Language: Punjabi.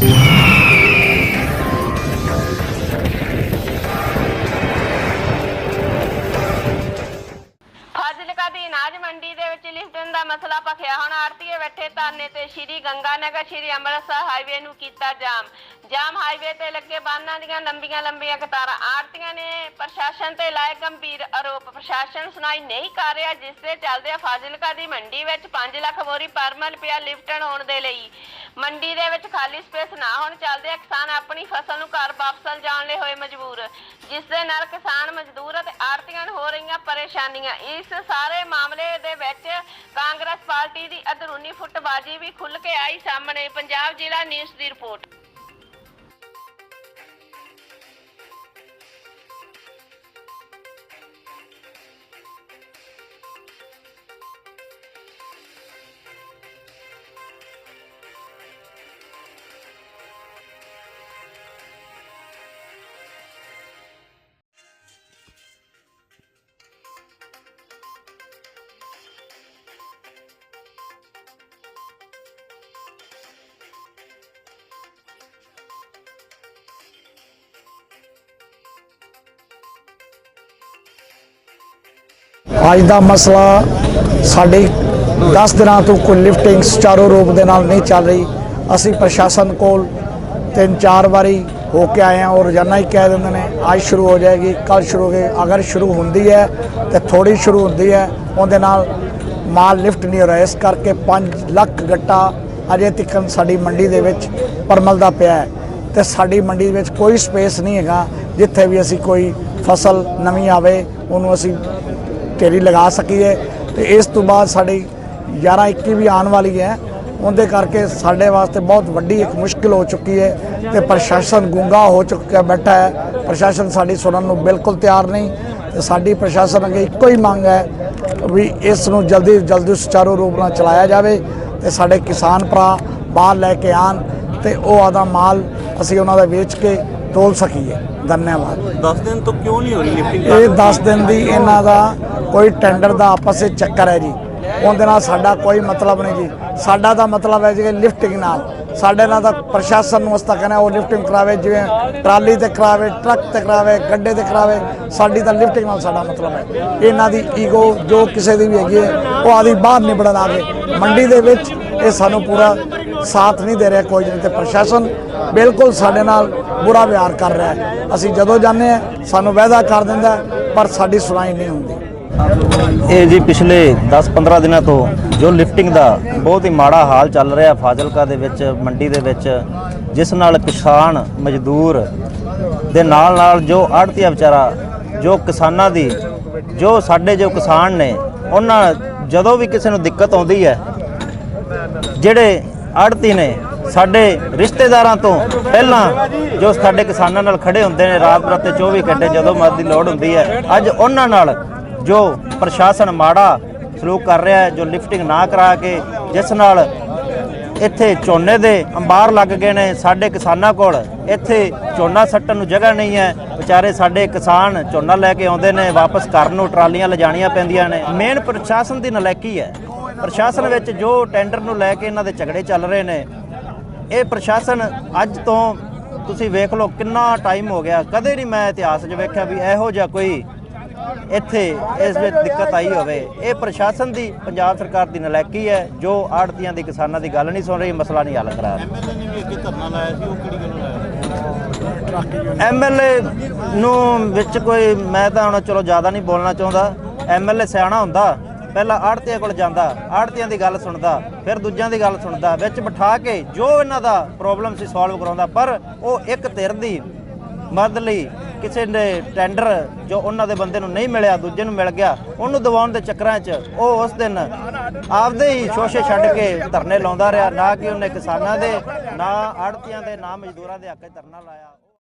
ਫਾਜ਼ਿਲਕਾ ਦੀ ਅਨਾਜ ਮੰਡੀ ਦੇ ਵਿੱਚ ਲਿਫਟਨ ਦਾ ਮਸਲਾ ਭਖਿਆ, ਹੁਣ ਆੜਤੀਏ ਬੈਠੇ ਧਰਨੇ ਤੇ ਸ਼੍ਰੀ ਗੰਗਾਨਗਰ, ਸ਼੍ਰੀ ਅੰਮ੍ਰਿਤਸਰ ਹਾਈਵੇ ਨੂੰ ਕੀਤਾ ਜਾਮ। ਜਾਮ ਹਾਈਵੇ ਤੇ ਲੱਗੇ ਬਾਨਾਂ ਦੀਆਂ ਲੰਬੀਆਂ ਲੰਬੀਆਂ ਕਤਾਰਾਂ। ਆੜਤੀਆਂ ਨੇ ਪ੍ਰਸ਼ਾਸਨ ਤੇ ਲਾਏ ਗੰਭੀਰ ਆਰੋਪ। ਪ੍ਰਸ਼ਾਸਨ ਸੁਣਾਈ ਨਹੀਂ ਕਰ ਰਿਹਾ, ਜਿਸ ਦੇ ਚੱਲਦੇ ਫਾਜ਼ਿਲਕਾ ਦੀ ਮੰਡੀ ਵਿੱਚ 5 ਲੱਖ ਬੋਰੀ ਪਰਮਲ ਪਿਆ ਲਿਫਟਨ ਹੋਣ ਦੇ ਲਈ। ਮੰਡੀ ਦੇ ਵਿੱਚ ਖਾਲੀ ਸਪੇਸ ਨਾ ਹੋਣ ਚੱਲਦੇ ਕਿਸਾਨ ਆਪਣੀ ਫਸਲ ਨੂੰ ਘਰ ਵਾਪਸ ਲਿਜਾਣ ਲਈ ਹੋਏ ਮਜਬੂਰ। ਜਿਸ ਦੇ ਨਾਲ ਕਿਸਾਨ ਮਜ਼ਦੂਰ ਅਤੇ ਆੜਤੀਆਂ ਨੂੰ ਹੋ ਰਹੀਆਂ ਪਰੇਸ਼ਾਨੀਆਂ। ਇਸ ਸਾਰੇ ਮਾਮਲੇ ਦੇ ਵਿੱਚ ਕਾਂਗਰਸ ਪਾਰਟੀ ਦੀ ਅੰਦਰੂਨੀ ਫੁੱਟਬਾਜ਼ੀ ਵੀ ਖੁੱਲ ਕੇ ਆਈ ਸਾਹਮਣੇ। ਪੰਜਾਬ ਜ਼ਿਲ੍ਹਾ ਨਿਊਜ਼ ਦੀ ਰਿਪੋਰਟ। ਅੱਜ ਦਾ ਮਸਲਾ ਸਾਡੇ 10 ਦਿਨਾਂ ਤੋਂ ਕੋਈ ਲਿਫਟਿੰਗ ਸੁਚਾਰੂ ਰੂਪ ਦੇ ਨਾਲ ਨਹੀਂ ਚੱਲ ਰਹੀ। ਅਸੀਂ ਪ੍ਰਸ਼ਾਸਨ ਕੋਲ ਤਿੰਨ ਚਾਰ ਵਾਰੀ ਹੋ ਕੇ ਆਏ ਹਾਂ ਔਰ ਰੋਜ਼ਾਨਾ ਹੀ ਕਹਿ ਦਿੰਦੇ ਨੇ, ਅੱਜ ਸ਼ੁਰੂ ਹੋ ਜਾਏਗੀ ਕੱਲ ਸ਼ੁਰੂ ਹੋ ਗਈ ਅਗਰ ਸ਼ੁਰੂ ਹੁੰਦੀ ਹੈ ਤੇ ਥੋੜੀ ਸ਼ੁਰੂ ਹੁੰਦੀ ਹੈ, ਉਹਦੇ ਨਾਲ ਮਾਲ ਲਿਫਟ ਨਹੀਂ ਹੋ ਰਿਹਾ। ਇਸ ਕਰਕੇ 5 ਲੱਖ ਗੱਟਾ ਅਜੇ ਤੱਕ ਸਾਡੀ ਮੰਡੀ ਦੇ ਵਿੱਚ ਪਰਮਲ ਦਾ ਪਿਆ ਹੈ ਤੇ ਸਾਡੀ ਮੰਡੀ ਦੇ ਵਿੱਚ ਕੋਈ ਸਪੇਸ ਨਹੀਂ ਹੈਗਾ ਜਿੱਥੇ ਵੀ ਅਸੀਂ ਕੋਈ ਫਸਲ ਨਵੀਂ ਆਵੇ, ਉਹਨੂੰ ਅਸੀਂ ਢੇਰੀ ਲਗਾ ਸਕੀਏ ਤੇ ਇਸ ਤੋਂ ਬਾਅਦ ਸਾਡੀ 11 21 ਵੀ ਆਉਣ ਵਾਲੀ ਹੈ। ਉਹਦੇ ਕਰਕੇ ਸਾਡੇ ਵਾਸਤੇ ਬਹੁਤ ਵੱਡੀ ਇੱਕ ਮੁਸ਼ਕਿਲ ਹੋ ਚੁੱਕੀ ਹੈ ਤੇ ਪ੍ਰਸ਼ਾਸਨ ਗੁੰਗਾ ਹੋ ਚੁੱਕਿਆ ਬੈਠਾ ਹੈ। ਪ੍ਰਸ਼ਾਸਨ ਸਾਡੀ ਸੁਣਨ ਨੂੰ ਬਿਲਕੁਲ ਤਿਆਰ ਨਹੀਂ ਤੇ ਸਾਡੀ ਪ੍ਰਸ਼ਾਸਨ ਅੱਗੇ ਇੱਕੋ ਹੀ ਮੰਗ ਹੈ ਵੀ ਇਸ ਨੂੰ ਜਲਦੀ ਤੋਂ ਜਲਦੀ ਸੁਚਾਰੂ ਰੂਪ ਨਾਲ ਚਲਾਇਆ ਜਾਵੇ ਤੇ ਸਾਡੇ ਕਿਸਾਨ ਭਰਾ ਬਾਹਰ ਲੈ ਕੇ ਆਣ ਤੇ ਉਹ ਆਦਾ ਮਾਲ ਅਸੀਂ ਉਹਨਾਂ ਦਾ ਵੇਚ ਕੇ ਤੋਲ ਸਕੀਏ ਧੰਨਵਾਦ। 10 ਦਿਨ ਤੋਂ ਕਿਉਂ ਨਹੀਂ ਹੋ ਰਹੀ ਲਿਫਟਿੰਗ ਇਹ 10 ਦਿਨ ਦੀ ਇਹਨਾਂ ਦਾ ਕੋਈ ਟੈਂਡਰ ਦਾ ਆਪਸ ਵਿੱਚ ਚੱਕਰ ਹੈ ਜੀ। ਉਹਦੇ ਨਾਲ ਸਾਡਾ ਕੋਈ ਮਤਲਬ ਨਹੀਂ ਜੀ। ਸਾਡਾ ਤਾਂ ਮਤਲਬ ਹੈ ਜੀ ਲਿਫਟਿੰਗ ਨਾਲ। ਸਾਡੇ ਨਾਲ ਤਾਂ ਪ੍ਰਸ਼ਾਸਨ ਨੂੰ ਅਸਤਾ ਕਹਿੰਦਾ ਉਹ ਲਿਫਟਿੰਗ ਕਰਾਵੇ, ਜਿਵੇਂ ਟਰਾਲੀ ਤੇ ਕਰਾਵੇ, ਟਰੱਕ ਤੇ ਕਰਾਵੇ, ਗੱਡੇ ਤੇ ਕਰਾਵੇ, ਸਾਡੀ ਤਾਂ ਲਿਫਟਿੰਗ ਨਾਲ ਸਾਡਾ ਮਤਲਬ ਹੈ। ਇਹਨਾਂ ਦੀ ਈਗੋ ਜੋ ਕਿਸੇ ਦੀ ਵੀ ਹੈਗੀ ਹੈ, ਉਹ ਆਦੀ ਬਾਹਰ ਨਿਬੜਨ ਆ ਗਏ। ਮੰਡੀ ਦੇ ਵਿੱਚ ਇਹ ਸਾਨੂੰ ਪੂਰਾ ਸਾਥ ਨਹੀਂ ਦੇ ਰਿਹਾ ਕੋਈ ਨਹੀਂ ਤੇ ਪ੍ਰਸ਼ਾਸਨ ਬਿਲਕੁਲ ਸਾਡੇ ਨਾਲ ਬੁਰਾ ਵਿਹਾਰ ਕਰ ਰਿਹਾ ਹੈ। ਅਸੀਂ ਜਦੋਂ ਜਾਂਦੇ ਹਾਂ, ਸਾਨੂੰ ਵਾਅਦਾ ਕਰ ਦਿੰਦਾ ਪਰ ਸਾਡੀ ਸੁਣਾਈ ਨਹੀਂ ਹੁੰਦੀ। ਇਹ ਜੀ ਪਿਛਲੇ 10-15 ਦਿਨਾਂ ਤੋਂ ਜੋ ਲਿਫਟਿੰਗ ਦਾ ਬਹੁਤ ਹੀ ਮਾੜਾ ਹਾਲ ਚੱਲ ਰਿਹਾ ਫਾਜ਼ਿਲਕਾ ਦੇ ਵਿੱਚ, ਮੰਡੀ ਦੇ ਵਿੱਚ, ਜਿਸ ਨਾਲ ਕਿਸਾਨ ਮਜ਼ਦੂਰ ਦੇ ਨਾਲ ਨਾਲ ਜੋ ਆੜਤੀਆ ਵਿਚਾਰਾ, ਜੋ ਕਿਸਾਨਾਂ ਦੀ, ਜੋ ਸਾਡੇ ਜੋ ਕਿਸਾਨ ਨੇ, ਉਹਨਾਂ ਜਦੋਂ ਵੀ ਕਿਸੇ ਨੂੰ ਦਿੱਕਤ ਆਉਂਦੀ ਹੈ, ਜਿਹੜੇ ਆੜਤੀ ਨੇ, ਸਾਡੇ ਰਿਸ਼ਤੇਦਾਰਾਂ ਤੋਂ ਪਹਿਲਾਂ ਜੋ ਸਾਡੇ ਕਿਸਾਨਾਂ ਨਾਲ ਖੜੇ ਹੁੰਦੇ ਨੇ ਰਾਤ ਬਰਾਤੇ 24 ਘੰਟੇ ਜਦੋਂ ਮਦਦ ਦੀ ਲੋੜ ਹੁੰਦੀ ਹੈ, ਅੱਜ ਉਹਨਾਂ ਨਾਲ ਜੋ ਪ੍ਰਸ਼ਾਸਨ ਮਾੜਾ ਸਲੂਕ ਕਰ ਰਿਹਾ ਹੈ, ਜੋ ਲਿਫਟਿੰਗ ਨਾ ਕਰਾ ਕੇ, ਜਿਸ ਨਾਲ ਇੱਥੇ ਝੋਨੇ ਦੇ ਅੰਬਾਰ ਲੱਗ ਗਏ ਨੇ ਸਾਡੇ ਕਿਸਾਨਾਂ ਕੋਲ। ਇੱਥੇ ਝੋਨਾ ਸੱਟਣ ਨੂੰ ਜਗ੍ਹਾ ਨਹੀਂ ਹੈ। ਵਿਚਾਰੇ ਸਾਡੇ ਕਿਸਾਨ ਝੋਨਾ ਲੈ ਕੇ ਆਉਂਦੇ ਨੇ, ਵਾਪਸ ਘਰ ਨੂੰ ਟਰਾਲੀਆਂ ਲਿਜਾਣੀਆਂ ਪੈਂਦੀਆਂ ਨੇ। ਮੇਨ ਪ੍ਰਸ਼ਾਸਨ ਦੀ ਨਲਾਇਕੀ ਹੈ। ਪ੍ਰਸ਼ਾਸਨ ਵਿੱਚ ਜੋ ਟੈਂਡਰ ਨੂੰ ਲੈ ਕੇ ਇਹਨਾਂ ਦੇ ਝਗੜੇ ਚੱਲ ਰਹੇ ਨੇ, ਇਹ ਪ੍ਰਸ਼ਾਸਨ ਅੱਜ ਤੋਂ ਤੁਸੀਂ ਵੇਖ ਲਓ ਕਿੰਨਾ ਟਾਈਮ ਹੋ ਗਿਆ। ਕਦੇ ਨਹੀਂ ਮੈਂ ਇਤਿਹਾਸ 'ਚ ਵੇਖਿਆ ਵੀ ਇਹੋ ਜਿਹਾ ਕੋਈ ਇੱਥੇ ਇਸ ਵਿੱਚ ਦਿੱਕਤ ਆਈ ਹੋਵੇ। ਇਹ ਪ੍ਰਸ਼ਾਸਨ ਦੀ ਪੰਜਾਬ ਸਰਕਾਰ ਦੀ ਨਲਾਇਕੀ ਹੈ ਜੋ ਆੜਤੀਆਂ ਦੀ ਕਿਸਾਨਾਂ ਦੀ ਗੱਲ ਨਹੀਂ ਸੁਣ ਰਹੀ ਮਸਲਾ ਨਹੀਂ ਹੱਲ ਕਰਾ ਰਹੀ। ਐਮਐਲਏ ਨੇ ਵੀ ਅੱਗੇ ਧਰਨਾ ਲਾਇਆ ਸੀ ਉਹ ਕਿਹੜੀ ਗੱਲੋਂ ਲਾਇਆ ਐਮਐਲਏ ਨੂੰ ਵਿੱਚ ਕੋਈ ਮੈਂ ਤਾਂ ਹੁਣ ਚਲੋ ਜ਼ਿਆਦਾ ਨਹੀਂ ਬੋਲਣਾ ਚਾਹੁੰਦਾ। ਐਮਐਲਏ ਸਿਆਣਾ ਹੁੰਦਾ ਪਹਿਲਾਂ ਆੜਤੀਆਂ ਕੋਲ ਜਾਂਦਾ ਆੜਤੀਆਂ ਦੀ ਗੱਲ ਸੁਣਦਾ ਫਿਰ ਦੂਜਿਆਂ ਦੀ ਗੱਲ ਸੁਣਦਾ ਵਿੱਚ ਬਿਠਾ ਕੇ ਜੋ ਇਹਨਾਂ ਦਾ ਪ੍ਰੋਬਲਮ ਸੀ ਸੋਲਵ ਕਰਾਉਂਦਾ ਪਰ ਉਹ ਇੱਕ ਧਿਰ ਦੀ ਮਦਦ ਲਈ ਕਿਸੇ ਨੇ ਟੈਂਡਰ ਜੋ ਉਹਨਾਂ ਦੇ ਬੰਦੇ ਨੂੰ ਨਹੀਂ ਮਿਲਿਆ, ਦੂਜੇ ਨੂੰ ਮਿਲ ਗਿਆ, ਉਹਨੂੰ ਦਿਵਾਉਣ ਦੇ ਚੱਕਰਾਂ 'ਚ ਉਹ ਉਸ ਦਿਨ ਆਪਦੇ ਹੀ ਸ਼ੋਸ਼ੇ ਛੱਡ ਕੇ ਧਰਨੇ ਲਾਉਂਦਾ ਰਿਹਾ, ਨਾ ਕਿ ਉਹਨੇ ਕਿਸਾਨਾਂ ਦੇ, ਨਾ ਆੜਤੀਆਂ ਦੇ, ਨਾ ਮਜ਼ਦੂਰਾਂ ਦੇ ਹੱਕ 'ਚ ਧਰਨਾ ਲਾਇਆ।